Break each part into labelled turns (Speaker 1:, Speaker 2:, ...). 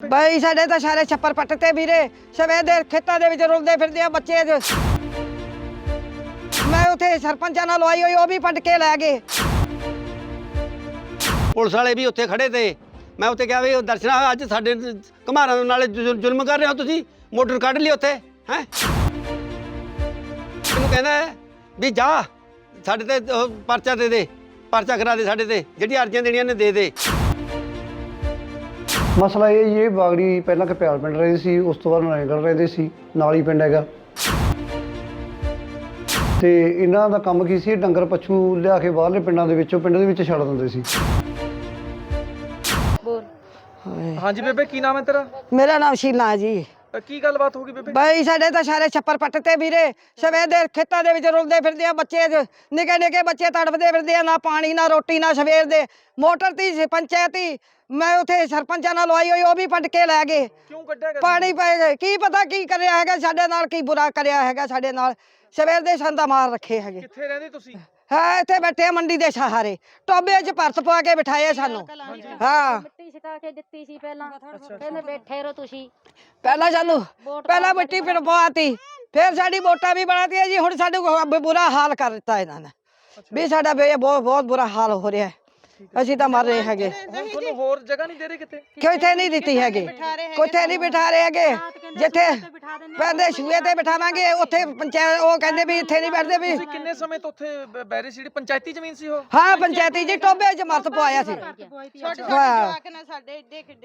Speaker 1: ਬਈ ਸਾਡੇ ਤਾਂ ਸਾਰੇ ਛੱਪਰ ਪੱਟ ਤੇ ਵੀਰੇ। ਸਵੇਰ ਦੇ ਖੇਤਾਂ ਦੇ ਵਿੱਚ ਰੁਲਦੇ ਫਿਰਦੇ ਆ ਬੱਚੇ ਅੱਜ। ਮੈਂ ਉਥੇ ਸਰਪੰਚਾਂ ਨਾਲ ਲਵਾਈ ਹੋਈ, ਉਹ ਵੀ ਪੱਟ ਕੇ ਲੈ ਗਏ।
Speaker 2: ਪੁਲਿਸ ਵਾਲੇ ਵੀ ਉੱਥੇ ਖੜੇ ਤੇ। ਮੈਂ ਉੱਥੇ ਕਿਹਾ ਵੀ ਉਹ ਦਰਸ਼ਨਾ, ਅੱਜ ਸਾਡੇ ਘਮਾਰਾਂ ਨਾਲ ਨਾਲੇ ਜ਼ੁਲਮ ਕਰ ਰਹੇ ਹੋ ਤੁਸੀਂ? ਮੋਟਰ ਕੱਢ ਲਈ ਉੱਥੇ, ਹੈ? ਮੈਨੂੰ ਕਹਿੰਦਾ ਹੈ ਵੀ ਜਾ, ਸਾਡੇ ਤੇ ਉਹ ਪਰਚਾ ਦੇ ਦੇ, ਪਰਚਾ ਕਰਾ ਦੇ ਸਾਡੇ ਤੇ, ਜਿਹੜੀ ਅਰਜ਼ੀਆਂ ਦੇਣੀਆਂ ਨੇ ਦੇ ਦੇ।
Speaker 3: ਮਸਲਾ ਇਹ ਜੀ ਇਹ ਬਾਗੜੀ ਪਹਿਲਾਂ ਕਪਿਆਲ ਪਿੰਡ ਰਹਿੰਦੇ ਸੀ ਉਸ ਤੋਂ ਬਾਅਦ ਨਾਰਾਇਣਗੜ੍ਹ ਰਹਿੰਦੇ ਸੀ ਨਾਲ ਹੀ ਪਿੰਡ ਹੈਗਾ। ਤੇ ਇਹਨਾਂ ਦਾ ਕੰਮ ਕੀ ਸੀ? ਇਹ ਡੰਗਰ ਪਸ਼ੂ ਲਿਆ ਕੇ ਬਾਹਰਲੇ ਪਿੰਡਾਂ ਦੇ ਵਿੱਚੋਂ ਪਿੰਡ ਦੇ ਵਿੱਚ ਛੱਡ ਦਿੰਦੇ ਸੀ।
Speaker 4: ਹਾਂਜੀ ਬੇਬੇ ਕੀ ਨਾਮ ਹੈ ਤੇਰਾ?
Speaker 1: ਮੇਰਾ ਨਾਮ ਸ਼ੀਲਾ ਜੀ।
Speaker 4: ਅ, ਕੀ ਗੱਲਬਾਤ ਹੋ ਗਈ ਬੇਬੇ?
Speaker 1: ਬਈ ਸਾਡੇ ਤਾਂ ਸਾਰੇ ਛੱਪਰ ਪੱਟ ਤੇ ਵੀਰੇ। ਸਵੇਰ ਦੇ ਖੇਤਾਂ ਦੇ ਵਿੱਚ ਰੁਲਦੇ ਫਿਰਦੇ ਆ ਬੱਚੇ ਨਿੱਕੇ ਨਿੱਕੇ ਬੱਚੇ ਤੜਫਦੇ ਫਿਰਦੇ ਆ ਨਾ ਪਾਣੀ ਨਾ ਰੋਟੀ ਨਾ ਸਵੇਰ ਦੇ। ਮੋਟਰ ਤੀ ਸੀ, ਪੰਚਾਇਤੀ ਮੈਂ ਉਥੇ ਸਰਪੰਚਾਂ ਨਾਲ ਲਵਾਈ ਹੋਈ ਉਹ ਵੀ ਪੱਟ ਕੇ ਲੈ ਗਏ।
Speaker 4: ਕਿਉਂ ਕੱਢਿਆ ਗਿਆ
Speaker 1: ਪਾਣੀ ਪੈ ਗਏ ਕੀ ਪਤਾ ਕੀ ਕਰਿਆ ਹੈਗਾ ਸਾਡੇ ਨਾਲ ਕੀ ਬੁਰਾ ਕਰਿਆ ਹੈਗਾ ਸਾਡੇ ਨਾਲ। ਸਵੇਰ ਦੇ ਸੰਦਾ ਮਾਰ ਰੱਖੇ ਹੈਗੇ।
Speaker 4: ਕਿੱਥੇ ਰਹਿੰਦੇ ਤੁਸੀਂ?
Speaker 1: ਹਾਂ ਇੱਥੇ ਬੈਠੇ ਆ ਮੰਡੀ ਦੇ ਸਹਾਰੇ। ਟੋਬੇ 'ਚ ਭਰਤ ਪਵਾ ਕੇ ਬਿਠਾਏ ਸਾਨੂੰ। ਹਾਂ।
Speaker 5: ਮਿੱਟੀ ਛਕਾ ਕੇ ਦਿੱਤੀ ਸੀ ਪਹਿਲਾਂ। ਕਹਿੰਦੇ ਬੈਠੇ ਰਹੋ ਤੁਸੀਂ।
Speaker 1: ਪਹਿਲਾਂ ਸਾਨੂੰ ਪਹਿਲਾਂ ਮਿੱਟੀ ਫਿਰ ਪਵਾਤੀ। ਫਿਰ ਸਾਡੀ ਵੋਟਾਂ ਵੀ ਬਣਾਤੀਆਂ ਜੀ। ਹੁਣ ਸਾਡੇ ਬੁਰਾ ਹਾਲ ਕਰ ਦਿੱਤਾ ਇਹਨਾਂ ਨੇ। ਵੀ ਸਾਡਾ ਬਹੁਤ ਬਹੁਤ ਬੁਰਾ ਹਾਲ ਹੋ ਰਿਹਾ ਹੈ। ਅਸੀਂ ਤਾਂ ਮਰ ਰਹੇ ਹੈਗੇ।
Speaker 4: ਹੁਣ ਤੁਹਾਨੂੰ ਹੋਰ ਜਗ੍ਹਾ ਨਹੀਂ ਦੇ ਰਹੇ ਕਿਤੇ?
Speaker 1: ਕਿਤੇ ਨਹੀਂ ਦਿੱਤੀ ਹੈਗੀ? ਕਿਤੇ ਨਹੀਂ ਬਿਠਾ ਰਹੇ ਹੈਗੇ? ਜਿੱਥੇ ਪੈਂਦੇ ਸ਼ੂਏ ਤੇ ਬਿਠਾਵਾਂਗੇ ਉੱਥੇ ਪੰਚਾਇਤ ਉਹ ਕਹਿੰਦੇ ਵੀ ਇੱਥੇ ਨਹੀਂ ਬੈਠਦੇ ਵੀ।
Speaker 4: ਤੁਸੀਂ ਕਿੰਨੇ ਸਮੇਂ ਤੋਂ ਉੱਥੇ ਬ- ਬੈਰੀ ਸੀ? ਜਿਹੜੀ ਪੰਚਾਇਤੀ ਜ਼ਮੀਨ ਸੀ ਉਹ?
Speaker 1: ਹਾਂ ਪੰਚਾਇਤੀ ਜੀ ਟੋਬੇ 'ਚ ਮਰਤ ਪਵਾਇਆ ਸੀ। ਹਾਂ।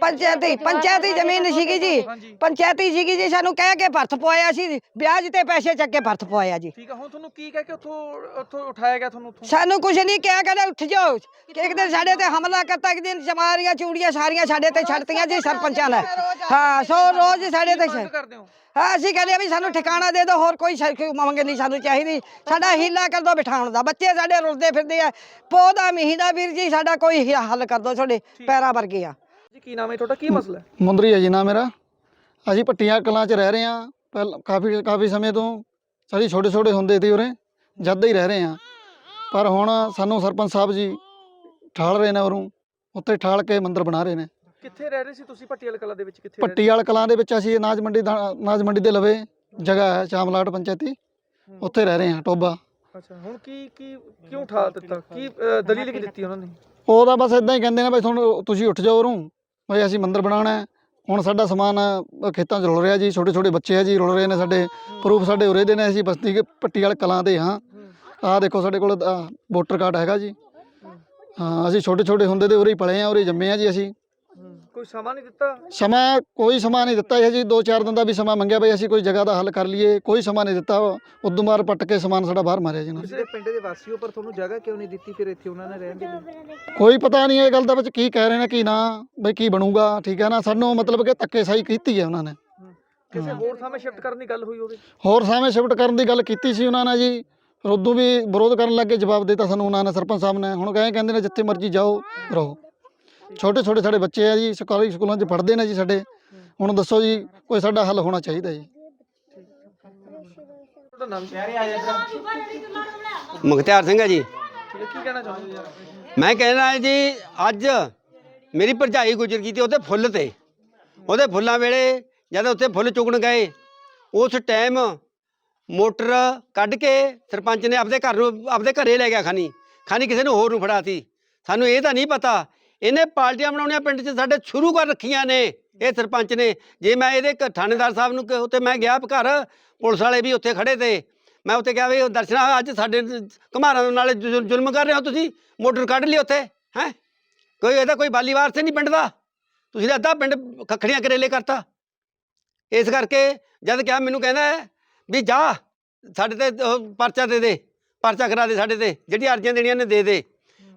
Speaker 1: ਪੰਚਾਇਤੀ ਪੰਚਾਇਤੀ ਜ਼ਮੀਨ ਸੀਗੀ ਜੀ।
Speaker 4: ਹਾਂਜੀ।
Speaker 1: ਪੰਚਾਇਤੀ ਸੀਗੀ ਜੀ ਸਾਨੂੰ ਕਹਿ ਕੇ ਭਰਤ ਪਵਾਇਆ ਸੀ। ਵਿਆਜ ਤੇ ਪੈਸੇ ਚੱਕ ਕੇ ਭਰਤ ਪਵਾਇਆ ਜੀ।
Speaker 4: ਠੀਕ ਆ ਹੁਣ ਤੁਹਾਨੂੰ ਕੀ ਕਹਿ ਕੇ ਉੱਥੋਂ ਉੱਥੋਂ ਉਠਾਇਆ ਗਿਆ ਤੁਹਾਨੂੰ ਉੱਥੋਂ?
Speaker 1: ਸਾਨੂੰ ਕੁਝ ਨਹੀਂ ਕਿਹਾ ਕਹਿੰਦੇ ਉੱਠ ਜਾਓ। ਕਿ ਦਿਨ ਸਾਡੇ ਤੇ ਹਮਲਾ ਕਰਤਾ ਇੱਕ ਦਿਨ ਜਮਾਰੀਆਂ ਚੂੜੀਆਂ ਸਾਰੀਆਂ ਸਾਡੇ ਤੇ ਛੱਡਤੀਆਂ ਜੀ ਸਰਪੰਚਾਂ ਨੇ। ਹਾਂ ਸੋ ਰੋਜ਼ ਸਾਡੇ ਤੇ
Speaker 4: ਕਰਦੇ ਹੋ
Speaker 1: ਹਾਂ ਅਸੀਂ ਕਹਿੰਦੇ ਆ ਵੀ ਸਾਨੂੰ ਠਿਕਾਣਾ ਦੇ ਦਿਓ ਹੋਰ ਕੋਈ ਸ਼ਰਕੀ ਮੰਗ ਨਹੀਂ ਸਾਨੂੰ ਚਾਹੀਦੀ। ਸਾਡਾ ਹੀਲਾ ਕਰ ਦਿਓ ਬਿਠਾਉਣ ਦਾ। ਬੱਚੇ ਸਾਡੇ ਰੁਲਦੇ ਫਿਰਦੇ ਆ। ਪੌਦਾ ਮਹੀਨਾ ਵੀਰ ਜੀ ਸਾਡਾ ਕੋਈ ਹੀ ਹੱਲ ਕਰ ਦਿਓ ਤੁਹਾਡੇ ਪੈਰਾਂ ਵਰਗੇ ਆ।
Speaker 4: ਜੀ ਕੀ ਨਾਮ ਹੈ ਤੁਹਾਡਾ? ਕੀ ਮਸਲਾ ਹੈ?
Speaker 3: ਮੁੰਦਰੀ ਹੈ ਜੀ ਨਾ ਮੇਰਾ। ਅਸੀਂ ਪੱਟੀਆਂ ਕਲਾਂ 'ਚ ਰਹਿ ਰਹੇ ਹਾਂ। ਪਹਿਲ ਕਾਫੀ ਕਾਫੀ ਸਮੇਂ ਤੋਂ ਅਸੀਂ ਛੋਟੇ ਛੋਟੇ ਹੁੰਦੇ ਸੀ ਉਰੇ। ਜਦ ਹੀ ਰਹਿ ਰਹੇ ਹਾਂ। ਪਰ ਹੁਣ ਸਾਨੂੰ ਸਰਪੰਚ ਸਾਹਿਬ ਜੀ ਠਾਲ ਰਹੇ ਨੇ ਉਰੋਂ ਉੱਤੇ ਠਾਲ ਕੇ ਮੰਦਿਰ ਬਣਾ ਰਹੇ ਨੇ।
Speaker 4: ਕਿੱਥੇ ਰਹਿ ਰਹੇ ਸੀ ਤੁਸੀਂ ਪੱਟੀਆਲ ਕਲਾ ਦੇ ਵਿੱਚ ਕਿੱਥੇ ਰਹਿ ਰਹੇ
Speaker 3: ਪੱਟੀ ਵਾਲ ਕਲਾਂ ਦੇ ਵਿੱਚ ਅਸੀਂ ਅਨਾਜ ਮੰਡੀ ਦਾ ਅਨਾਜ ਮੰਡੀ ਦੇ ਲਵੇ ਜਗ੍ਹਾ ਹੈ ਸ਼ਾਮਲਾਟ ਪੰਚਾਇਤੀ ਉੱਥੇ ਰਹਿ ਰਹੇ ਹਾਂ ਟੋਬਾ?
Speaker 4: ਅੱਛਾ ਹੁਣ ਕੀ ਕੀ ਕਿਉਂ ਉਠਾ ਦਿੱਤਾ? ਕੀ ਅ, ਦਲੀਲ ਕੀ ਦਿੱਤੀ ਉਹਨਾਂ ਨੇ?
Speaker 3: ਉਹਦਾ ਬਸ ਇਦਾਂ ਹੀ ਕਹਿੰਦੇ ਨੇ ਬਈ ਤੁਹਾਨੂੰ ਤੁਸੀਂ ਉੱਠ ਜਾਓ ਉਰੋਂ ਬਈ ਅਸੀਂ ਮੰਦਿਰ ਬਣਾਉਣਾ ਹੈ। ਹੁਣ ਸਾਡਾ ਸਮਾਨ ਅ, ਖੇਤਾਂ 'ਚ ਰੁਲ ਰਿਹਾ ਜੀ ਛੋਟੇ ਛੋਟੇ ਬੱਚੇ ਆ ਜੀ ਰੁਲ ਰਹੇ ਨੇ ਸਾਡੇ ਪ੍ਰੂਫ ਸਾਡੇ ਉਰੇ ਦੇ ਨੇ ਅਸੀਂ ਬਸਤੀ ਕੇ ਪੱਟੀ ਵਾਲ ਕਲਾਂ ਦੇ ਹਾਂ। ਆਹ ਦੇਖੋ ਸਾਡੇ ਕੋਲ ਅ, ਵੋਟਰ ਕਾਰਡ ਹੈਗਾ ਜੀ। ਹਾਂ ਅਸੀਂ ਛੋਟੇ ਛੋਟੇ ਹੁੰਦੇ ਤੇ ਉਰੇ ਹੀ ਪਲੇ ਆ ਉਰੇ ਹੀ ਜੰਮੇ ਆ ਜੀ ਅਸੀਂ।
Speaker 4: ਕੋਈ ਸਮਾਂ ਨਹੀਂ ਦਿੱਤਾ?
Speaker 3: ਸਮਾਂ ਕੋਈ ਸਮਾਂ ਨਹੀਂ ਦਿੱਤਾ ਜੀ ਦੋ ਚਾਰ ਦਿਨ ਦਾ ਵੀ ਸਮਾਂ ਮੰਗਿਆ ਬਈ ਅਸੀਂ ਕੋਈ ਜਗ੍ਹਾ ਦਾ ਹੱਲ ਕਰ ਲਈਏ ਕੋਈ ਸਮਾਂ ਨਹੀਂ ਦਿੱਤਾ। ਉਦੋਂ ਮਾਰ ਪੱਟ ਕੇ ਸਮਾਨ ਸਾਡਾ ਬਾਹਰ ਮਾਰਿਆ ਜੀ ਨੇ।
Speaker 6: ਤੁਸੀਂ ਪਿੰਡ ਦੇ ਵਾਸੀ ਹੋ ਪਰ ਤੁਹਾਨੂੰ ਜਗ੍ਹਾ ਕਿਉਂ ਨਹੀਂ ਦਿੱਤੀ? ਫਿਰ ਇੱਥੇ ਉਹਨਾਂ ਨੇ ਰਹਿਣ ਦੇ ਲਈ।
Speaker 3: ਕੋਈ ਪਤਾ ਨਹੀਂ ਇਹ ਗੱਲ ਦਾ ਵਿੱਚ ਕੀ ਕਹਿ ਰਹੇ ਨੇ ਕੀ ਨਾ ਬਈ ਕੀ ਬਣੂਗਾ ਠੀਕ ਹੈ ਨਾ? ਸਾਨੂੰ ਮਤਲਬ ਕਿ ਧੱਕੇਸ਼ਾਹੀ ਕੀਤੀ ਹੈ ਉਹਨਾਂ ਨੇ।
Speaker 4: ਕਿਸੇ ਹੋਰ ਥਾਂ 'ਤੇ ਸ਼ਿਫਟ ਕਰਨ ਦੀ ਗੱਲ ਹੋਈ ਹੋਵੇ?
Speaker 3: ਹੋਰ ਸਾਵੇਂ ਸ਼ਿਫਟ ਕਰਨ ਦੀ ਗੱਲ ਕੀਤੀ ਸੀ ਉਹਨਾਂ ਨੇ ਜੀ। ਉਦੋਂ ਵੀ ਵਿਰੋਧ ਕਰਨ ਲੱਗੇ ਜਵਾਬ ਦਿੱਤਾ ਸਾਨੂੰ ਉਹਨਾਂ ਨੇ ਸਰਪੰਚ ਸਾਹਿਬ ਨੇ। ਹੁਣ ਕਹੇ ਕਹਿੰਦੇ ਨੇ ਜਿੱਥੇ ਮਰਜ਼ੀ ਜਾਓ ਰਹੋ। ਛੋਟੇ ਛੋਟੇ ਸਾਡੇ ਬੱਚੇ ਆ ਜੀ ਸਰਕਾਰੀ ਸਕੂਲਾਂ 'ਚ ਪੜ੍ਹਦੇ ਨੇ ਜੀ ਸਾਡੇ। ਹੁਣ ਦੱਸੋ ਜੀ ਕੋਈ ਸਾਡਾ ਹੱਲ ਹੋਣਾ ਚਾਹੀਦਾ ਜੀ।
Speaker 4: ਤੁਹਾਡਾ ਨਾਮ
Speaker 2: ਮੁਖਤਿਆਰ ਸਿੰਘ ਹੈ ਜੀ।
Speaker 4: ਕੀ ਕਹਿਣਾ ਚਾਹੁੰਦੇ
Speaker 2: ਮੈਂ ਕਹਿਣਾ ਹੈ ਜੀ ਅੱਜ ਮੇਰੀ ਭਰਜਾਈ ਗੁਜ਼ਰ ਗਈ ਤੇ ਉਹਦੇ ਫੁੱਲ ਤੇ। ਉਹਦੇ ਫੁੱਲਾਂ ਵੇਲੇ ਜਦ ਉੱਥੇ ਫੁੱਲ ਚੁਗਣ ਗਏ ਉਸ ਟਾਈਮ ਮੋਟਰ ਕੱਢ ਕੇ ਸਰਪੰਚ ਨੇ ਆਪਦੇ ਘਰ ਨੂੰ, ਆਪਦੇ ਘਰੇ ਲੈ ਗਿਆ ਖਾਨੀ ਖਾਨੀ ਕਿਸੇ ਨੂੰ ਹੋਰ ਨੂੰ ਫੜਾਤੀ। ਸਾਨੂੰ ਇਹ ਤਾਂ ਨਹੀਂ ਪਤਾ। ਇਹਨੇ ਪਾਰਟੀਆਂ ਬਣਾਉਣੀਆਂ ਪਿੰਡ 'ਚ ਸਾਡੇ ਸ਼ੁਰੂ ਕਰ ਰੱਖੀਆਂ ਨੇ ਇਹ ਸਰਪੰਚ ਨੇ। ਜੇ ਮੈਂ ਇਹਦੇ ਘ- ਥਾਣੇਦਾਰ ਸਾਹਿਬ ਨੂੰ ਕ- ਮੈਂ ਗਿਆ ਘਰ, ਪੁਲਿਸ ਵਾਲੇ ਵੀ ਉੱਥੇ ਖੜੇ ਤੇ, ਮੈਂ ਉੱਥੇ ਕਿਹਾ ਵੀ ਉਹ ਦਰਸ਼ਨਾ, ਅੱਜ ਸਾਡੇ ਘਮਾਰਾਂ ਨਾਲ ਜ਼ੁਲਮ ਕਰ ਰਹੇ ਹੋ ਤੁਸੀਂ, ਮੋਟਰ ਕੱਢ ਲਈ ਉੱਥੇ, ਹੈ? ਕੋਈ ਇਹਦਾ ਕੋਈ ਬਾਲੀਵਾਰ ਸੇ ਨਹੀਂ ਪਿੰਡ ਦਾ। ਤੁਸੀਂ ਤਾਂ ਅੱਧਾ ਪਿੰਡ ਖੱਖੜੀਆਂ ਕਰੇਲੇ ਕਰਤਾ। ਇਸ ਕਰਕੇ ਜਦ ਕਿਹਾ ਮੈਨੂੰ ਕਹਿੰਦਾ ਵੀ ਜਾ ਸਾਡੇ ਤੇ ਉਹ ਪਰਚਾ ਦੇ ਦੇ ਪਰਚਾ ਕਰਾ ਦੇ ਸਾਡੇ ਤੇ ਜਿਹੜੀ ਅਰਜ਼ੀਆਂ ਦੇਣੀਆਂ ਨੇ ਦੇ ਦੇ।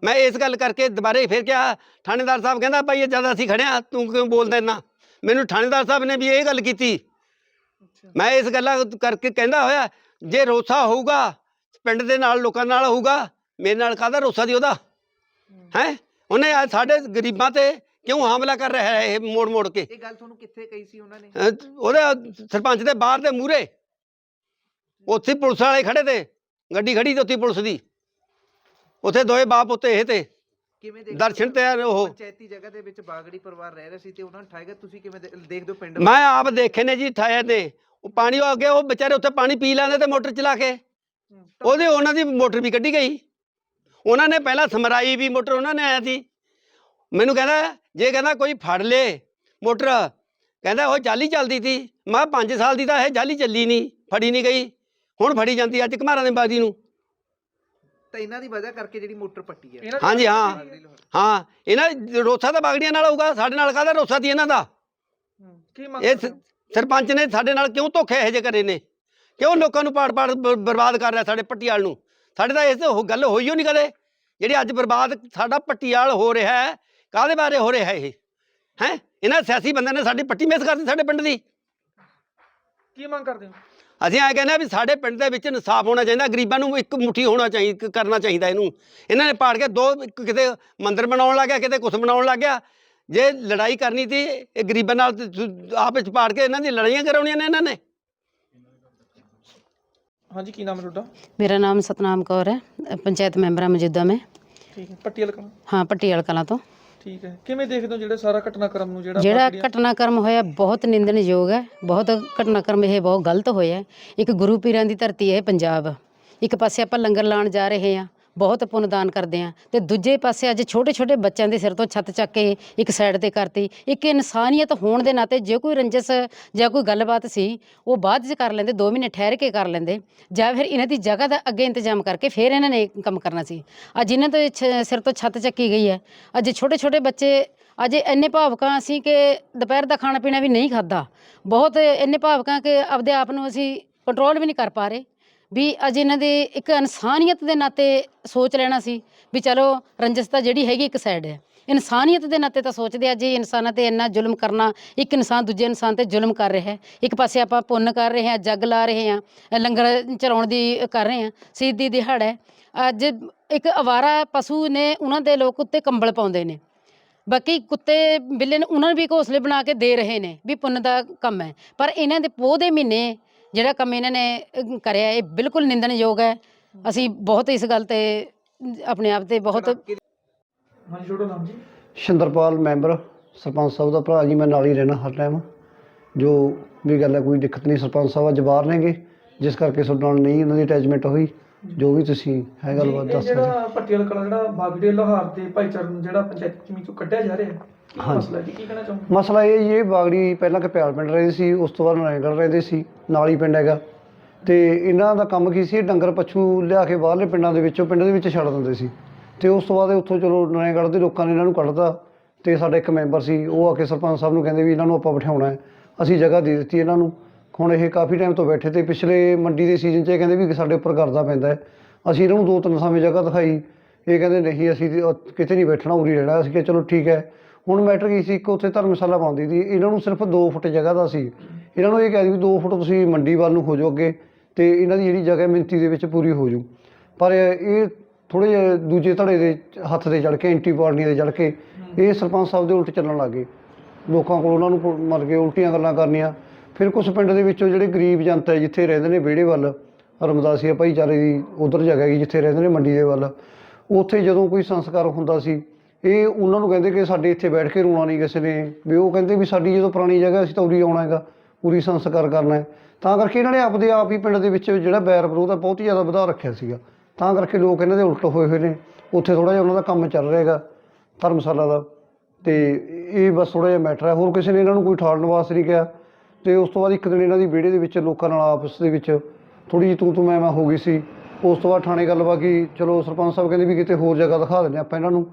Speaker 2: ਮੈਂ ਇਸ ਗੱਲ ਕਰਕੇ ਦੁਬਾਰੇ ਫਿਰ ਕਿਹਾ ਥਾਣੇਦਾਰ ਸਾਹਿਬ ਕਹਿੰਦਾ ਭਾਈ ਇਹ ਜਦ ਅਸੀਂ ਖੜਿਆ ਤੂੰ ਕਿਉਂ ਬੋਲਦਾ ਇੰਨਾ? ਮੈਨੂੰ ਥਾਣੇਦਾਰ ਸਾਹਿਬ ਨੇ ਵੀ ਇਹ ਗੱਲ ਕੀਤੀ। ਮੈਂ ਇਸ ਗੱਲਾਂ ਕਰਕੇ ਕਹਿੰਦਾ ਹੋਇਆ ਜੇ ਰੋਸਾ ਹੋਊਗਾ ਪਿੰਡ ਦੇ ਨਾਲ ਲੋਕਾਂ ਨਾਲ ਹੋਊਗਾ ਮੇਰੇ ਨਾਲ ਕਾਹਦਾ ਰੋਸਾ ਦੀ ਉਹਦਾ? ਹੈ। ਉਹਨੇ ਅੱਜ ਸਾਡੇ ਗਰੀਬਾਂ ਤੇ ਕਿਉਂ ਹਮਲਾ ਕਰ ਰਿਹਾ ਹੈ ਇਹ ਮੋੜ ਮੋੜ ਕੇ?
Speaker 6: ਇਹ ਗੱਲ ਤੁਹਾਨੂੰ ਕਿੱਥੇ ਕਹੀ ਸੀ ਉਹਨਾਂ ਨੇ?
Speaker 2: ਉਹਦੇ ਸਰਪੰਚ ਦੇ ਬਾਹਰ ਦੇ ਮੂਹਰੇ। ਉੱਥੇ ਪੁਲਿਸ ਵਾਲੇ ਖੜੇ ਤੇ ਗੱਡੀ ਖੜੀ ਤੇ ਉੱਥੇ ਪੁਲਿਸ ਦੀ। ਉੱਥੇ ਦੋਏ ਬਾਪ ਉੱਤੇ ਇਹ ਤੇ।
Speaker 6: ਕਿਵੇਂ ਦੇਖਦੇ
Speaker 2: ਦਰਸ਼ਨ ਤੇ ਉਹ।
Speaker 6: ਪੰਚਾਇਤੀ ਜਗ੍ਹਾ ਦੇ ਵਿੱਚ ਬਾਗੜੀ ਪਰਿਵਾਰ ਰਹਿ ਰਿਹਾ ਸੀ ਤੇ ਉਹਨਾਂ ਨੂੰ ਠਾਏਗਾ ਤੁਸੀਂ ਕਿਵੇਂ ਦੇ- ਦੇਖਦੇ ਹੋ ਪਿੰਡ
Speaker 2: ਮੈਂ ਆਪ ਦੇਖੇ ਨੇ ਜੀ ਠਾਇਆ ਨੇ ਉਹ ਪਾਣੀ ਉਹ ਅੱਗੇ ਉਹ ਵਿਚਾਰੇ ਉੱਥੇ ਪਾਣੀ ਪੀ ਲੈਂਦੇ ਤੇ ਮੋਟਰ ਚਲਾ ਕੇ। ਉਹਦੇ ਉਹਨਾਂ ਦੀ ਮੋਟਰ ਵੀ ਕੱਢੀ ਗਈ। ਉਹਨਾਂ ਨੇ ਪਹਿਲਾਂ ਸਮਰਾਈ ਵੀ ਮੋਟਰ ਉਹਨਾਂ ਨੇ ਆਇਆ ਸੀ। ਮੈਨੂੰ ਕਹਿੰਦਾ ਜੇ ਕਹਿੰਦਾ ਕੋਈ ਫੜ ਲੇ ਮੋਟਰ ਕਹਿੰਦਾ ਉਹ ਜਾਲੀ ਚੱਲਦੀ ਸੀ। ਮੈਂ 5 ਸਾਲ ਦੀ ਤਾਂ ਇਹ ਜਾਲੀ ਚੱਲੀ ਨਹੀਂ ਫੜੀ ਨਹੀਂ ਗਈ। ਹੁਣ ਫੜੀ ਜਾਂਦੀ ਅੱਜ ਘਮਾਰਾਂ ਦੇ ਬਾਦੀ ਨੂੰ।
Speaker 6: ਤਾਂ ਇਹਨਾਂ ਦੀ ਵਜ੍ਹਾ ਕਰਕੇ ਜਿਹੜੀ ਮੋਟਰ ਪੱਟੀ ਹੈ।
Speaker 2: ਹਾਂਜੀ ਹਾਂ। ਹਾਂ ਇਹਨਾਂ ਰੋਸਾ ਤਾਂ ਬਾਗੜੀਆਂ ਨਾਲ ਹੋਊਗਾ ਸਾਡੇ ਨਾਲ ਕਾਹਦਾ ਰੋਸਾ ਦੀ ਇਹਨਾਂ ਦਾ?
Speaker 4: ਹੂੰ, ਕੀ ਮੰਗ
Speaker 2: ਇਹ
Speaker 4: ਕਰਦੇ
Speaker 2: ਸ-
Speaker 4: ਹੋ?
Speaker 2: ਸਰਪੰਚ ਨੇ ਸਾਡੇ ਨਾਲ ਕਿਉਂ ਧੋਖੇ ਇਹੋ ਜਿਹੇ ਕਰੇ ਨੇ? ਕਿਉਂ ਲੋਕਾਂ ਨੂੰ ਪਾੜ ਪਾੜ ਬ- ਬਰਬਾਦ ਕਰ ਰਿਹਾ ਸਾਡੇ ਪੱਟੀਆਲ ਨੂੰ? ਸਾਡੇ ਤਾਂ ਇਸ ਉਹ ਗੱਲ ਹੋਈ ਓ ਨਹੀਂ ਕਦੇ ਜਿਹੜੀ ਅੱਜ ਬਰਬਾਦ ਸਾਡਾ ਪੱਟੀਆਲ ਹੋ ਰਿਹਾ ਹੈ ਕਾਹਦੇ ਬਾਰੇ ਹੋ ਰਿਹਾ ਇਹ? ਹੈ? ਇਹਨਾਂ ਸਿਆਸੀ ਬੰਦਿਆਂ ਨੇ ਸਾਡੀ ਪੱਟੀ ਮਿਸ ਕਰਤੀ ਸਾਡੇ ਪਿੰਡ ਦੀ।
Speaker 4: ਕੀ ਮੰਗ ਕਰਦੇ ਹੋ?
Speaker 2: ਅਸੀਂ ਐਂ ਕਹਿੰਦੇ ਆ ਵੀ ਸਾਡੇ ਪਿੰਡ ਦੇ ਵਿੱਚ ਇਨਸਾਫ ਹੋਣਾ ਚਾਹੀਦਾ ਗਰੀਬਾਂ ਨੂੰ ਇੱਕ ਮੁਠੀ ਹੋਣਾ ਚਾਹੀਦਾ ਕਰਨਾ ਚਾਹੀਦਾ ਇਹਨੂੰ। ਇਹਨਾਂ ਨੇ ਪਾੜ ਕੇ ਦੋ ਕਿਤੇ ਮੰਦਿਰ ਬਣਾਉਣ ਲੱਗ ਗਿਆ ਕਿਤੇ ਕੁਛ ਬਣਾਉਣ ਲੱਗ ਗਿਆ। ਜੇ ਲੜਾਈ ਕਰਨੀ ਸੀ ਇਹ ਗਰੀਬਾਂ ਨਾਲ ਆਪ ਵਿੱਚ ਪਾੜ ਕੇ ਇਹਨਾਂ ਦੀ ਲੜਾਈਆਂ ਕਰਾਉਣੀਆਂ ਨੇ ਇਹਨਾਂ ਨੇ।
Speaker 4: ਹਾਂਜੀ ਕੀ ਨਾਮ ਹੈ ਤੁਹਾਡਾ?
Speaker 7: ਮੇਰਾ ਨਾਮ ਸਤਨਾਮ ਕੌਰ ਹੈ ਪੰਚਾਇਤ ਮੈਂਬਰ ਹਾਂ ਮੌਜੂਦਾ ਮੈਂ।
Speaker 4: ਠੀਕ ਹੈ ਪੱਟੀਆਲ ਕਲਾਂ।
Speaker 7: ਹਾਂ ਪੱਟੀਆਲ ਕਲਾਂ ਤੋਂ।
Speaker 4: ਠੀਕ ਹੈ। ਕਿਵੇਂ ਦੇਖਦੇ ਹੋ ਜਿਹੜਾ ਸਾਰਾ ਘਟਨਾਕ੍ਰਮ ਨੂੰ ਜਿਹੜਾ
Speaker 7: ਜਿਹੜਾ ਘਟਨਾਕ੍ਰਮ ਹੋਇਆ ਬਹੁਤ ਨਿੰਦਣਯੋਗ ਹੈ ਬਹੁਤ ਘਟਨਾਕ੍ਰਮ ਇਹ ਬਹੁਤ ਗਲਤ ਹੋਇਆ ਹੈ। ਇੱਕ ਗੁਰੂ ਪੀਰਾਂ ਦੀ ਧਰਤੀ ਹੈ ਇਹ ਪੰਜਾਬ। ਇੱਕ ਪਾਸੇ ਆਪਾਂ ਲੰਗਰ ਲਾਣ ਜਾ ਰਹੇ ਹਾਂ। ਬਹੁਤ ਪੁੰਨਦਾਨ ਕਰਦੇ ਹਾਂ ਤੇ ਦੂਜੇ ਪਾਸੇ ਅੱਜ ਛੋਟੇ ਛੋਟੇ ਬੱਚਿਆਂ ਦੇ ਸਿਰ ਤੋਂ ਛੱਤ ਚੱਕ ਕੇ ਇੱਕ ਸਾਈਡ ਤੇ ਕਰਤੀ। ਇੱਕ ਇਨਸਾਨੀਅਤ ਹੋਣ ਦੇ ਨਾਤੇ ਜੇ ਕੋਈ ਰੰਜਸ ਜਾਂ ਕੋਈ ਗੱਲਬਾਤ ਸੀ, ਉਹ ਬਾਅਦ 'ਚ ਕਰ ਲੈਂਦੇ 2 ਮਹੀਨੇ ਠਹਿਰ ਕੇ ਕਰ ਲੈਂਦੇ। ਜਾਂ ਫਿਰ ਇਹਨਾਂ ਦੀ ਜਗ੍ਹਾ ਦਾ ਅੱਗੇ ਇੰਤਜ਼ਾਮ ਕਰਕੇ ਫਿਰ ਇਹਨਾਂ ਨੇ ਕੰਮ ਕਰਨਾ ਸੀ। ਅੱਜ ਇਹਨਾਂ ਤੋਂ ਛ- ਸਿਰ ਤੋਂ ਛੱਤ ਚੱਕੀ ਗਈ ਹੈ। ਅੱਜ ਛੋਟੇ ਛੋਟੇ ਬੱਚੇ ਅੱਜ ਇੰਨੇ ਭਾਵਕਾਂ ਅਸੀਂ ਕਿ ਦੁਪਹਿਰ ਦਾ ਖਾਣਾ ਪੀਣਾ ਵੀ ਨਹੀਂ ਖਾਦਾ ਬਹੁਤ ਇੰਨੇ ਭਾਵਕਾਂ ਕਿ ਆਪਦੇ ਆਪ ਨੂੰ ਅਸੀਂ ਕੰਟਰੋਲ ਵੀ ਨਹੀਂ ਕਰ ਪਾ ਰਹੇ। ਵੀ ਅੱਜ ਇਹਨਾਂ ਦੇ ਇੱਕ ਇਨਸਾਨੀਅਤ ਦੇ ਨਾਤੇ ਸੋਚ ਲੈਣਾ ਸੀ ਵੀ ਚਲੋ ਰੰਜਸ ਤਾਂ ਜਿਹੜੀ ਹੈਗੀ ਇੱਕ ਸਾਈਡ ਹੈ। ਇਨਸਾਨੀਅਤ ਦੇ ਨਾਤੇ ਤਾਂ ਸੋਚਦੇ ਆ, ਜੀ ਇਨਸਾਨਾਂ ਤੇ ਇੰਨਾ ਜ਼ੁਲਮ ਕਰਨਾ, ਇੱਕ ਇਨਸਾਨ ਦੂਜੇ ਇਨਸਾਨ ਤੇ ਜ਼ੁਲਮ ਕਰ ਰਿਹਾ ਹੈ, ਇੱਕ ਪਾਸੇ ਆਪਾਂ ਪੁੰਨ ਕਰ ਰਹੇ ਹਾਂ, ਜੱਗ ਲਾ ਰਹੇ ਹਾਂ ਲੰਗਰ ਚਲਾਉਣ ਦੀ ਕਰ ਰਹੇ ਹਾਂ ਸਿੱਧੀ ਦਿਹਾੜਾ ਹੈ। ਅੱਜ ਇੱਕ ਅਵਾਰਾ ਪਸ਼ੂ ਨੇ ਉਹਨਾਂ ਦੇ ਲੋਕ ਉੱਤੇ ਕੰਬਲ ਪਾਉਂਦੇ ਨੇ। ਬਾਕੀ ਕੁੱਤੇ, ਬਿੱਲੇ ਨੇ ਉਹਨਾਂ ਨੂੰ ਵੀ ਘੋਸਲੇ ਬਣਾ ਕੇ ਦੇ ਰਹੇ ਨੇ ਵੀ ਪੁੰਨ ਦਾ ਕੰਮ ਹੈ। ਪਰ ਇਹਨਾਂ ਦੇ ਪੋਹ ਦੇ ਮਹੀਨੇ ਜਿਹੜਾ ਕੰਮ ਇਹਨਾਂ ਨੇ ਅਹ, ਕਰਿਆ ਇਹ ਬਿਲਕੁਲ ਨਿੰਦਣਯੋਗ ਹੈ। ਅਸੀਂ ਬਹੁਤ ਇਸ ਗੱਲ ਤੇ ਆਪਣੇ ਆਪ ਤੇ ਬਹੁਤ
Speaker 4: ਹਾਂਜੀ ਤੁਹਾਡਾ ਨਾਮ ਜੀ?
Speaker 8: ਸ਼ਿੰਦਰਪਾਲ ਮੈਂਬਰ ਸਰਪੰਚ ਸਾਹਿਬ ਦਾ ਭਰਾ ਜੀ ਮੈਂ ਨਾਲ ਹੀ ਰਹਿਣਾ ਹਰ ਟਾਈਮ। ਜੋ ਵੀ ਗੱਲ ਹੈ ਕੋਈ ਦਿੱਕਤ ਨਹੀਂ ਸਰਪੰਚ ਸਾਹਿਬ ਅੱਜ ਬਾਹਰ ਨੇਗੇ। ਜਿਸ ਕਰਕੇ ਤੁਹਾਡੇ ਨਾਲ ਨਹੀਂ ਉਹਨਾਂ ਦੀ ਅਟੈਚਮੈਂਟ ਹੋਈ। ਜੋ ਵੀ ਤੁਸੀਂ ਹੈ ਗੱਲਬਾਤ
Speaker 4: ਜੀ, ਇਹ
Speaker 8: ਦੱਸ ਸਕਦੇ
Speaker 4: ਜਿਹੜਾ ਪੱਟੀਆਲ ਕਲਾਂ ਜਿਹੜਾ ਬਾਗੜੀ ਲੋਹਾਰ ਦੇ ਭਾਈਚਾਰੇ ਨੂੰ ਜਿਹੜਾ ਪੰਚਾਇਤ ਜ਼ਮੀਨ ਚੋਂ ਕੱਢਿਆ ਜਾ ਰਿਹਾ। ਹੈ
Speaker 8: ਹਾਂਜੀ।
Speaker 4: ਮਸਲਾ ਹੈ ਜੀ? ਕੀ ਕਹਿਣਾ ਚਾਹੋਗੇ?
Speaker 8: ਮਸਲਾ ਇਹ ਜੀ ਇਹ ਬਾਗੜੀ ਪਹਿਲਾਂ ਕਪਿਆਲ ਪਿੰਡ ਰਹਿੰਦੇ ਸੀ ਉਸ ਤੋਂ ਬਾਅਦ ਨਾਰਾਇਣਗੜ੍ਹ ਰਹਿੰਦੇ ਸੀ ਨਾਲ ਹੀ ਪਿੰਡ ਹੈਗਾ। ਤੇ ਇਹਨਾਂ ਦਾ ਕੰਮ ਕੀ ਸੀ ਡੰਗਰ ਪਸ਼ੂ ਲਿਆ ਕੇ ਬਾਹਰਲੇ ਪਿੰਡਾਂ ਦੇ ਵਿੱਚੋਂ ਪਿੰਡ ਦੇ ਵਿੱਚ ਛੱਡ ਦਿੰਦੇ ਸੀ। ਤੇ ਉਸ ਤੋਂ ਬਾਅਦ ਉੱਥੋਂ ਚਲੋ ਨਾਰਾਇਣਗੜ੍ਹ ਦੇ ਲੋਕਾਂ ਨੇ ਇਹਨਾਂ ਨੂੰ ਕੱਢਤਾ ਤੇ ਸਾਡਾ ਇੱਕ ਮੈਂਬਰ ਸੀ ਉਹ ਆ ਕੇ ਸਰਪੰਚ ਸਾਹਿਬ ਨੂੰ ਕਹਿੰਦੇ ਵੀ ਇਹਨਾਂ ਨੂੰ ਆਪਾਂ ਬਿਠਾਉਣਾ ਹੈ। ਅਸੀਂ ਜਗ੍ਹਾ ਦੇ ਦਿੱਤੀ ਇਹਨਾਂ ਨੂੰ। ਹੁਣ ਇਹ ਕਾਫੀ ਟਾਈਮ ਤੋਂ ਬੈਠੇ ਤੇ ਪਿਛਲੇ ਮੰਡੀ ਦੇ ਸੀਜ਼ਨ 'ਚ ਇਹ ਕਹਿੰਦੇ ਵੀ ਸਾਡੇ ਉੱਪਰ ਕਰਜ਼ਾ ਪੈਂਦਾ ਹੈ। ਅਸੀਂ ਇਹਨਾਂ ਨੂੰ ਦੋ ਤਿੰਨ ਥਾਵੇਂ ਜਗ੍ਹਾ ਦਿਖਾਈ। ਇਹ ਕਹਿੰਦੇ ਨਹੀਂ ਅਸੀਂ ਕਿਤੇ ਨਹੀਂ ਬੈਠਣਾ ਉਰੀ ਰਹਿਣਾ। ਅਸੀਂ ਕਿਹਾ ਚਲੋ ਠੀਕ ਹੈ ਹੁਣ ਮੈਟਰ ਕੀ ਸੀ, ਇੱਕ ਉੱਥੇ ਧਰਮਸ਼ਾਲਾ ਪਾਉਂਦੀ ਸੀ, ਇਹਨਾਂ ਨੂੰ ਸਿਰਫ 2 ਫੁੱਟ ਜਗ੍ਹਾ ਦਾ ਸੀ। ਇਹਨਾਂ ਨੂੰ ਇਹ ਕਹਿ ਦਿੱਤੀ ਵੀ 2 ਫੁੱਟ ਤੁਸੀਂ ਮੰਡੀ ਵੱਲ ਨੂੰ ਹੋ ਜਾਓ ਅੱਗੇ, ਤੇ ਇਹਨਾਂ ਦੀ ਜਿਹੜੀ ਜਗ੍ਹਾ ਮਿੰਤੀ ਦੇ ਵਿੱਚ ਪੂਰੀ ਹੋ ਜੂ। ਪਰ ਇਹ ਥੋੜੇ ਜਿਹੇ ਦੂਜੇ ਧੜੇ ਦੇ ਹੱਥ ਦੇ ਜੜ ਕੇ, ਐਂਟੀ ਪਾਰਟੀਆਂ ਦੇ ਜੜ ਕੇ, ਇਹ ਸਰਪੰਚ ਸਾਹਿਬ ਦੇ ਉਲਟ ਚੱਲਣ ਲੱਗੇ ਲੋਕਾਂ ਕੋਲ ਉਹਨਾਂ ਨੂੰ ਪ- ਮਤਲਬ ਕਿ ਉਲਟੀਆਂ ਗੱਲਾਂ ਕਰਨੀਆਂ। ਫਿਰ ਕੁਝ ਪਿੰਡ ਦੇ ਵਿੱਚੋਂ ਜਿਹੜੇ ਗਰੀਬ ਜਨਤਾ ਹੈ, ਜਿੱਥੇ ਰਹਿੰਦੇ ਨੇ ਵਿਹੜੇ ਵੱਲ ਰਮਦਾਸੀਆ ਭਾਈਚਾਰੇ ਦੀ, ਉਧਰ ਜਗ੍ਹਾ ਹੈਗੀ ਜਿੱਥੇ ਰਹਿੰਦੇ ਨੇ ਮੰਡੀ ਦੇ ਵੱਲ, ਉੱਥੇ ਜਦੋਂ ਕੋਈ ਸੰਸਕਾਰ ਹੁੰਦਾ ਸੀ ਇਹ ਉਹਨਾਂ ਨੂੰ ਕਹਿੰਦੇ ਕਿ ਸਾਡੇ ਇੱਥੇ ਬੈਠ ਕੇ ਰੋਣਾ ਨਹੀਂ ਕਿਸੇ ਨੇ। ਵੀ ਉਹ ਕਹਿੰਦੇ ਵੀ ਸਾਡੀ ਜਦੋਂ ਪੁਰਾਣੀ ਜਗ੍ਹਾ ਅਸੀਂ ਤਾਂ ਉਰੀ ਆਉਣਾ ਹੈਗਾ, ਉਰੀ ਸੰਸਕਾਰ ਕਰਨਾ ਹੈ। ਤਾਂ ਕਰਕੇ ਇਹਨਾਂ ਨੇ ਆਪਦੇ ਆਪ ਹੀ ਪਿੰਡ ਦੇ ਵਿੱਚ ਜਿਹੜਾ ਬੈਰ ਵਿਰੋਧ ਆ ਬਹੁਤ ਹੀ ਜ਼ਿਆਦਾ ਵਧਾ ਰੱਖਿਆ ਸੀਗਾ। ਤਾਂ ਕਰਕੇ ਲੋਕ ਇਹਨਾਂ ਦੇ ਉਲਟ ਹੋਏ ਹੋਏ ਨੇ। ਉੱਥੇ ਥੋੜਾ ਜਿਹਾ ਉਹਨਾਂ ਦਾ ਕੰਮ ਚੱਲ ਰਿਹਾ ਹੈਗਾ, ਧਰਮਸ਼ਾਲਾ ਦਾ। ਤੇ ਇਹ ਬਸ ਥੋੜਾ ਜਿਹਾ ਮੈਟਰ ਹੈ। ਹੋਰ ਕਿਸੇ ਨੇ ਇਹਨਾਂ ਨੂੰ ਕੋਈ ਠਾਲਣ ਵਾਸਤੇ ਨਹੀਂ ਕਿਹਾ। ਤੇ ਉਸ ਤੋਂ ਬਾਅਦ ਇੱਕ ਦਿਨ ਇਹਨਾਂ ਦੀ ਵਿਹੜੇ ਦੇ ਵਿੱਚ ਲੋਕਾਂ ਨਾਲ ਆਪਸ ਦੇ ਵਿੱਚ ਥੋੜੀ ਜਿਹੀ ਤੂੰ ਤੂੰ ਮੈਂ ਮੈਂ ਹੋ ਗਈ ਸੀ। ਉਸ ਤੋਂ ਬਾਅਦ ਥਾਣੇ ਗੱਲਬਾਤ ਕੀ, ਚਲੋ ਸਰਪੰਚ ਸਾਹਿਬ ਕਹਿੰਦੇ ਵੀ ਕਿਤੇ ਹੋਰ ਜਗ੍ਹਾ ਦਿਖਾ ਦਿੰਦੇ ਆਪਾਂ ਇਹਨਾਂ ਨੂੰ।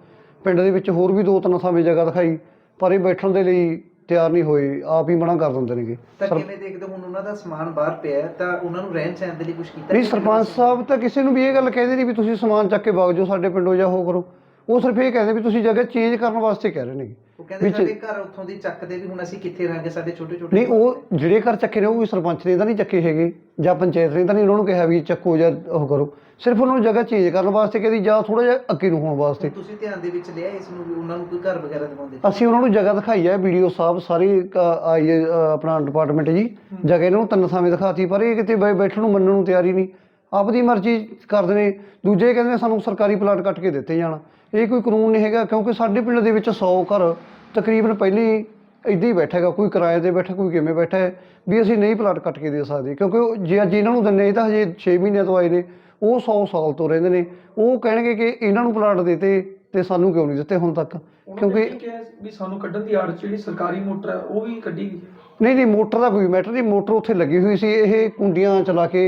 Speaker 8: ਪਿੰਡ ਦੇ ਵਿੱਚ ਹੋਰ ਵੀ ਦੋ ਤਿੰਨ ਥਾਵੇਂ ਜਗ੍ਹਾ ਦਿਖਾਈ ਪਰ ਇਹ ਬੈਠਣ ਦੇ ਲਈ ਤਿਆਰ ਨਹੀਂ ਹੋਏ ਆਪ ਹੀ ਮਨਾ ਕਰ ਦਿੰਦੇ ਨੇਗੇ।
Speaker 6: ਤਾਂ ਕਿਵੇਂ ਦੇਖਦੇ ਹੋ ਹੁਣ ਉਹਨਾਂ ਦਾ ਸਮਾਨ ਬਾਹਰ ਪਿਆ ਹੈ, ਤਾਂ ਉਹਨਾਂ ਨੂੰ ਰਹਿਣ ਸਹਿਣ ਦੇ ਲਈ ਕੁਝ ਕੀਤਾ
Speaker 8: ਨਹੀਂ ਸਰਪੰਚ ਸਾਹਿਬ ਤਾਂ ਕਿਸੇ ਨੂੰ ਵੀ ਇਹ ਗੱਲ ਕਹਿੰਦੇ ਨਹੀਂ ਵੀ ਤੁਸੀਂ ਸਮਾਨ ਚੱਕ ਕੇ ਵਗ ਜਾਓ ਸਾਡੇ ਪਿੰਡੋਂ ਜਾਂ ਉਹ ਕਰੋ। ਉਹ ਸਿਰਫ ਇਹ ਕਹਿੰਦੇ ਵੀ ਤੁਸੀਂ ਜਗ੍ਹਾ ਚੇਂਜ ਕਰਨ ਵਾਸਤੇ ਕਹਿ ਰਹੇ ਨੇ
Speaker 6: ਉਹ ਕਹਿੰਦੇ
Speaker 8: ਵਿੱਚ-
Speaker 6: ਸਾਡੇ ਘਰ ਉੱਥੋਂ ਦੀ ਚੱਕਦੇ ਵੀ ਹੁਣ ਅਸੀਂ ਕਿੱਥੇ ਰਹਾਂਗੇ ਸਾਡੇ ਛੋਟੇ ਛੋਟੇ
Speaker 8: ਨਹੀਂ ਉਹ ਜਿਹੜੇ ਘਰ ਚੱਕੇ ਨੇ ਉਹ ਵੀ ਸਰਪੰਚ ਨੇ ਤਾਂ ਨਹੀਂ ਚੱਕੇ ਹੈਗੇ ਜਾਂ ਪੰਚਾਇਤ ਨੇ ਤਾਂ ਨਹੀਂ ਉਹਨਾਂ ਨੂੰ ਕਿਹਾ ਵੀ ਚੱਕੋ ਜਾਂ ਉਹ ਕਰੋ। ਸਿਰਫ ਉਹਨਾਂ ਨੂੰ ਜਗ੍ਹਾ ਚੇਂਜ ਕਰਨ ਵਾਸਤੇ ਕਹਿੰਦੀ ਜਾਂ ਥੋੜਾ ਜਿਹਾ ਅੱਗੇ ਨੂੰ ਹੋਣ ਵਾਸਤੇ।
Speaker 6: ਤੁਸੀਂ ਧਿਆਨ ਦੇ ਵਿੱਚ ਲਿਆ ਇਸ ਨੂੰ ਵੀ ਉਹਨਾਂ ਨੂੰ ਕੋਈ ਘਰ ਵਗੈਰਾ ਦਿਵਾਉਂਦੇ?
Speaker 8: ਅਸੀਂ ਉਹਨਾਂ ਨੂੰ ਜਗ੍ਹਾ ਦਿਖਾਈ ਹੈ ਵੀਡੀਓ ਸਾਹਿਬ ਸਾਰੀ ਅ, ਆਈ ਹੈ, ਅ, ਆਪਣਾ ਡਿਪਾਰਟਮੈਂਟ ਜੀ। ਜਗ੍ਹਾ ਇਹਨਾਂ ਨੂੰ ਤਿੰਨ ਥਾਵੇਂ ਦਿਖਾਤੀ ਪਰ ਇਹ ਕਿਤੇ ਬੈ- ਬੈਠਣ ਨੂੰ ਮੰਨਣ ਨੂੰ ਤਿਆਰ ਹੀ ਨਹੀਂ। ਆਪਦੀ ਮਰਜ਼ੀ ਕਰਦੇ ਨੇ ਦੂਜੇ ਕਹਿੰਦੇ ਸਾਨੂੰ ਸਰਕਾਰੀ ਪਲਾਟ ਕੱਟ ਕੇ ਦਿੱਤੇ ਜਾਣ। ਇਹ ਕੋਈ ਕਾਨੂੰਨ ਨਹੀਂ ਹੈਗਾ ਕਿਉਂਕਿ ਸਾਡੇ ਪਿੰਡ ਦੇ ਵਿੱਚ 100 ਘਰ ਤਕਰੀਬਨ ਪਹਿਲਾਂ ਇੱਦਾਂ ਹੀ ਬੈਠਾ ਹੈਗਾ। ਕੋਈ ਕਿਰਾਏ ਤੇ ਬੈਠਾ ਕੋਈ ਕਿਵੇਂ ਬੈਠਾ ਹੈ ਵੀ ਅਸੀਂ ਨਹੀਂ ਪਲਾਟ ਕੱਟ ਕੇ ਦੇ ਸਕਦੇ। ਕਿਉਂਕਿ ਉਹ ਜੇ ਅੱਜ ਇਹਨਾਂ ਨੂੰ ਦਿੰਨੇ ਇਹ ਤਾਂ ਹਜੇ 6 ਮਹੀਨਿਆਂ ਤੋਂ ਆਏ ਨੇ। ਉਹ 100 ਸਾਲ ਤੋਂ ਰਹਿੰਦੇ ਨੇ। ਉਹ ਕਹਿਣਗੇ ਕਿ ਇਹਨਾਂ ਨੂੰ ਪਲਾਟ ਦਿੱਤੇ ਤੇ ਸਾਨੂੰ ਕਿਉਂ ਨਹੀਂ ਦਿੱਤੇ ਹੁਣ ਤੱਕ?
Speaker 4: ਕਿਉਂਕਿ ਵੀ ਸਾਨੂੰ ਕੱਢਣ ਦੀ ਆੜ ਜਿਹੜੀ ਸਰਕਾਰੀ ਮੋਟਰ ਹੈ ਉਹ ਵੀ ਕੱਢੀ ਗਈ
Speaker 8: ਨਹੀਂ ਨਹੀਂ ਮੋਟਰ ਦਾ ਕੋਈ ਮੈਟਰ ਨਹੀਂ। ਮੋਟਰ ਉੱਥੇ ਲੱਗੀ ਹੋਈ ਸੀ। ਇਹ ਕੁੰਡੀਆਂ ਚਲਾ ਕੇ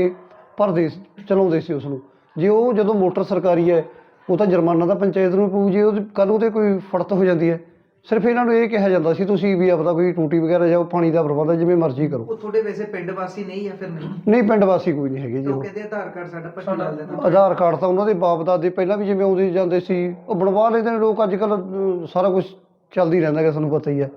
Speaker 8: ਭਰਦੇ ਸੀ- ਚਲਾਉਂਦੇ ਸੀ ਉਸ ਨੂੰ ਜੇ ਉਹ ਜਦੋਂ ਮੋਟਰ ਸਰਕਾਰੀ ਹੈ ਉਹ ਤਾਂ ਜੁਰਮਾਨਾ ਤਾਂ ਪੰਚਾਇਤ ਨੂੰ ਪਊ ਜੇ ਉਹ ਕੱਲ ਉਹਤੇ ਕੋਈ ਫੜਤ ਹੋ ਜਾਂਦੀ ਹੈ। ਸਿਰਫ ਇਹਨਾਂ ਨੂੰ ਇਹ ਕਿਹਾ ਜਾਂਦਾ ਸੀ ਤੁਸੀਂ ਵੀ ਆਪਦਾ ਕੋਈ ਟੂਟੀ ਵਗੈਰਾ ਜਾਂ ਪਾਣੀ ਦਾ ਪ੍ਰਬੰਧ ਜਿਵੇਂ ਮਰਜ਼ੀ ਕਰੋ।
Speaker 6: ਉਹ ਤੁਹਾਡੇ ਵੈਸੇ ਪਿੰਡ ਵਾਸੀ ਨਹੀਂ ਹੈ ਫਿਰ? ਨਹੀਂ
Speaker 8: ਨਹੀਂ ਪਿੰਡ ਵਾਸੀ ਕੋਈ ਨਹੀਂ ਹੈਗੇ ਜੀ
Speaker 6: ਉਹ।
Speaker 8: ਉਹ
Speaker 6: ਕਹਿੰਦੇ ਆਧਾਰ ਕਾਰਡ ਸਾਡਾ ਭੱਟੀ ਚੱਲਦਾ ਨਾ
Speaker 8: ਆਧਾਰ ਕਾਰਡ ਤਾਂ ਉਹਨਾਂ ਦੇ ਬਾਪ ਦਾਦੇ ਪਹਿਲਾਂ ਵੀ ਜਿਵੇਂ ਆਉਂਦੇ ਜਾਂਦੇ ਸੀ ਉਹ ਬਣਵਾ ਲੈਂਦੇ ਨੇ ਲੋਕ। ਅੱਜ ਕੱਲ ਸਾਰਾ ਕੁਝ ਚੱਲਦੀ ਰਹਿੰਦਾ ਹੈ ਤੁਹਾਨੂੰ ਪਤਾ ਹੀ ਹੈ।